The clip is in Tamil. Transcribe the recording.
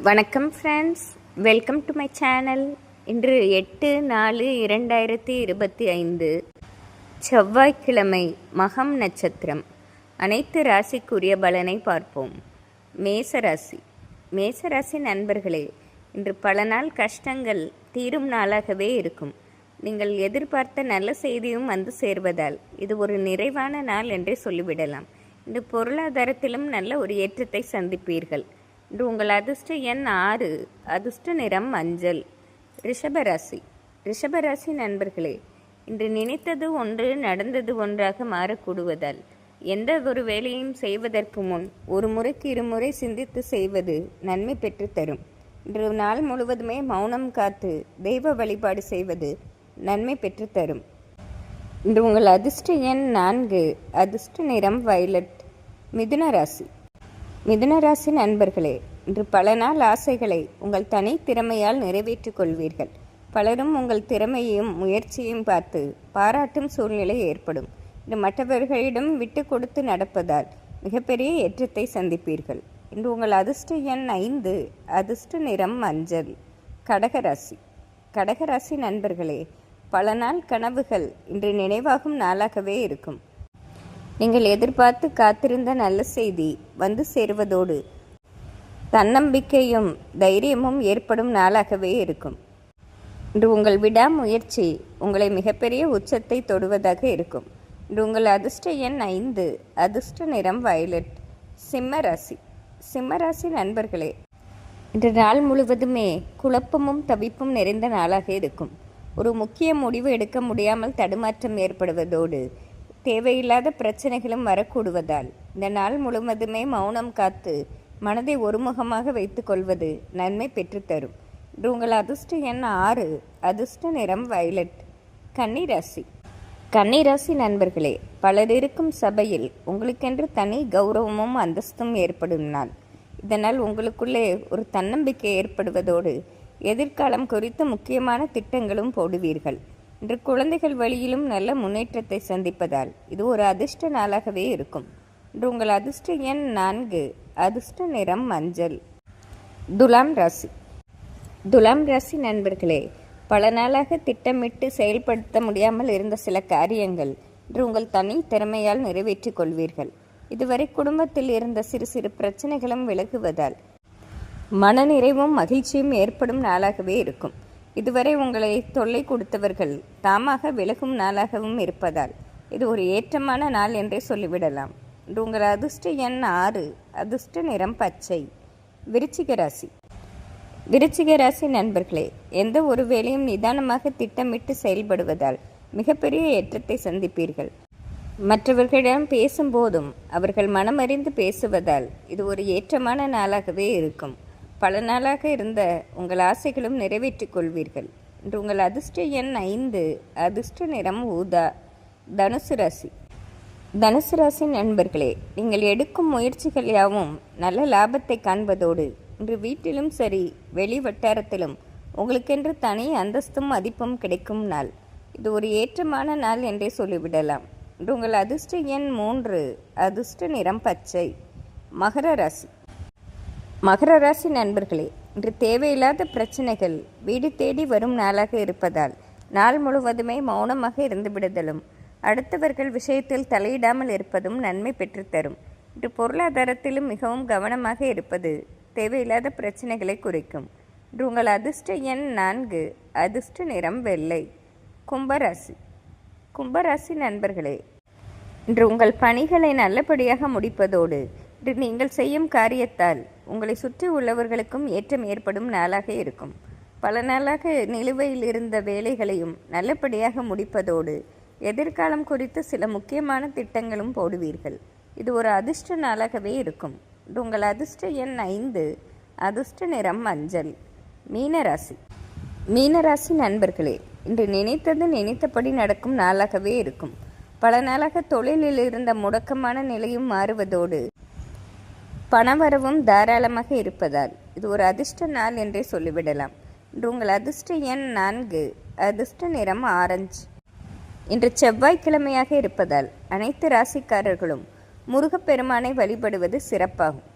வணக்கம் friends welcome to my channel இன்று எட்டு நாலு இரண்டாயிரத்தி இருபத்தி ஐந்து. செவ்வாய்க்கிழமை மகம் நட்சத்திரம். அனைத்து ராசிக்குரிய பலனை பார்ப்போம். மேசராசி மேசராசி நண்பர்களே இன்று பல நாள் கஷ்டங்கள் தீரும் நாளாகவே இருக்கும். நீங்கள் எதிர்பார்த்த நல்ல செய்தியும் வந்து சேர்வதால் இது ஒரு நிறைவான நாள் என்றே சொல்லிவிடலாம். இன்று பொருளாதாரத்திலும் நல்ல ஒரு ஏற்றத்தை சந்திப்பீர்கள். இன்று உங்கள் அதிர்ஷ்ட எண் ஆறு. அதிர்ஷ்ட நிறம் மஞ்சள். ரிஷபராசி. ரிஷபராசி நண்பர்களே இன்று நினைத்தது ஒன்று நடந்தது ஒன்றாக மாறக்கூடுவதால் எந்த ஒரு வேலையும் செய்வதற்கு முன் ஒரு முறைக்கு இருமுறை சிந்தித்து செய்வது நன்மை பெற்று தரும். இன்று நாள் முழுவதுமே மௌனம் காத்து தெய்வ வழிபாடு செய்வது நன்மை பெற்று தரும். இன்று உங்கள் அதிர்ஷ்ட எண் நான்கு. அதிர்ஷ்ட நிறம் வயலட். மிதுன ராசி. மிதுனராசி நண்பர்களே இன்று பல நாள் ஆசைகளை உங்கள் தனி திறமையால் நிறைவேற்றிக் கொள்வீர்கள். பலரும் உங்கள் திறமையையும் முயற்சியையும் பார்த்து பாராட்டும் சூழ்நிலை ஏற்படும். இன்று மற்றவர்களிடம் விட்டு கொடுத்து நடப்பதால் மிகப்பெரிய ஏற்றத்தை சந்திப்பீர்கள். இன்று உங்கள் அதிர்ஷ்ட எண் ஐந்து அதிர்ஷ்ட நிறம் மஞ்சள். கடகராசி கடகராசி நண்பர்களே பல நாள் கனவுகள் இன்று நினைவாகும் நாளாகவே இருக்கும். நீங்கள் எதிர்பார்த்து காத்திருந்த நல்ல செய்தி வந்து சேருவதோடு தன்னம்பிக்கையும் தைரியமும் ஏற்படும் நாளாகவே இருக்கும். இன்று உங்கள் விடாமுயற்சி உங்களை மிகப்பெரிய உச்சத்தை தொடுவதாக இருக்கும். இன்று உங்கள் அதிர்ஷ்ட எண் ஐந்து அதிர்ஷ்ட நிறம் வயலட் சிம்மராசி சிம்மராசி நண்பர்களே இன்று நாள் முழுவதுமே குழப்பமும் தவிப்பும் நிறைந்த நாளாக இருக்கும். ஒரு முக்கிய முடிவு எடுக்க முடியாமல் தடுமாற்றம் ஏற்படுவதோடு தேவையில்லாத பிரச்சனைகளும் வரக்கூடுவதால் இந்த நாள் முழுவதுமே மௌனம் காத்து மனதை ஒருமுகமாக வைத்துக் கொள்வது நன்மை பெற்றுத்தரும் இன்று உங்கள் அதிர்ஷ்ட எண் ஆறு அதிர்ஷ்ட நிறம் வயலட் கன்னிராசி கன்னிராசி நண்பர்களே பலர் இருக்கும் சபையில் உங்களுக்கென்று தனி கௌரவமும் அந்தஸ்தும் ஏற்படும் நாள். இதனால் உங்களுக்குள்ளே ஒரு தன்னம்பிக்கை ஏற்படுவதோடு எதிர்காலம் குறித்த முக்கியமான திட்டங்களும் போடுவீர்கள். இன்று குழந்தைகள் வழியிலும் நல்ல முன்னேற்றத்தை சந்திப்பதால் இது ஒரு அதிர்ஷ்ட நாளாகவே இருக்கும். இன்று உங்கள் அதிர்ஷ்ட எண் நான்கு. அதிர்ஷ்ட நிறம் மஞ்சள். துலாம் ராசி. துலாம் ராசி நண்பர்களே பல நாளாக திட்டமிட்டு செயல்படுத்த முடியாமல் இருந்த சில காரியங்கள் இன்று உங்கள் தனி திறமையால் நிறைவேற்றிக் கொள்வீர்கள். இதுவரை குடும்பத்தில் இருந்த சிறு சிறு பிரச்சனைகளும் விலகுவதால் மனநிறைவும் மகிழ்ச்சியும் ஏற்படும் நாளாகவே இருக்கும். இதுவரை உங்களை தொல்லை கொடுத்தவர்கள் தாமாக விலகும் நாளாகவும் இருப்பதால் இது ஒரு ஏற்றமான நாள் என்றே சொல்லிவிடலாம். உங்கள் அதிர்ஷ்ட எண் ஆறு அதிர்ஷ்ட நிறம் பச்சை. விருச்சிக ராசி. விருச்சிக ராசி நண்பர்களே எந்த ஒரு வேலையும் நிதானமாக திட்டமிட்டு செயல்படுவதால் மிகப்பெரிய ஏற்றத்தை சந்திப்பீர்கள். மற்றவர்களிடம் பேசும்போதும் அவர்கள் மனமறிந்து பேசுவதால் இது ஒரு ஏற்றமான நாளாகவே இருக்கும். பல நாளாக இருந்த உங்கள் ஆசைகளும் நிறைவேற்றிக் கொள்வீர்கள். இன்று உங்கள் அதிர்ஷ்ட எண் ஐந்து அதிர்ஷ்ட நிறம் ஊதா தனுசு ராசி. தனுசு ராசி நண்பர்களே நீங்கள் எடுக்கும் முயற்சிகள் யாவும் நல்ல லாபத்தை காண்பதோடு இன்று வீட்டிலும் சரி வெளி வட்டாரத்திலும் உங்களுக்கென்று தனி அந்தஸ்தும் மதிப்பும் கிடைக்கும் நாள். இது ஒரு ஏற்றமான நாள் என்றே சொல்லிவிடலாம். இன்று உங்கள் அதிர்ஷ்ட எண் மூன்று அதிர்ஷ்ட நிறம் பச்சை மகர ராசி. மகர ராசி நண்பர்களே இன்று தேவையில்லாத பிரச்சனைகள் வீடு தேடி வரும் நாளாக இருப்பதால் நாள் முழுவதுமே மௌனமாக இருந்துவிடுதலும் அடுத்தவர்கள் விஷயத்தில் தலையிடாமல் இருப்பதும் நன்மை பெற்றுத்தரும் இன்று பொருளாதாரத்திலும் மிகவும் கவனமாக இருப்பது தேவையில்லாத பிரச்சனைகளை குறிக்கும். இன்று உங்கள் அதிர்ஷ்ட எண் நான்கு அதிர்ஷ்ட நிறம் வெள்ளை. கும்பராசி. கும்பராசி நண்பர்களே இன்று உங்கள் பணிகளை நல்லபடியாக முடிப்பதோடு இன்று நீங்கள் செய்யும் காரியத்தால் உங்களை சுற்றி உள்ளவர்களுக்கும் ஏற்றம் ஏற்படும் நாளாக இருக்கும். பல நாளாக நிலுவையில் இருந்த வேலைகளையும் நல்லபடியாக முடிப்பதோடு எதிர்காலம் குறித்து சில முக்கியமான திட்டங்களும் போடுவீர்கள். இது ஒரு அதிர்ஷ்ட நாளாகவே இருக்கும். இது உங்கள் அதிர்ஷ்ட எண் ஐந்து அதிர்ஷ்ட நிறம் மஞ்சள். மீனராசி. மீனராசி நண்பர்களே இன்று நினைத்தது நினைத்தபடி நடக்கும் நாளாகவே இருக்கும். பல நாளாக தொழிலில் இருந்த முடக்கமான நிலையும் மாறுவதோடு பணவரவும் தாராளமாக இருப்பதால். இது ஒரு அதிர்ஷ்ட நாள் என்றே சொல்லிவிடலாம். இன்று உங்கள் அதிர்ஷ்ட எண் நான்கு. அதிர்ஷ்ட நிறம் ஆரஞ்சு. இன்று செவ்வாய்க்கிழமையாக இருப்பதால் அனைத்து ராசிக்காரர்களும் முருகப்பெருமானை வழிபடுவது சிறப்பாகும்.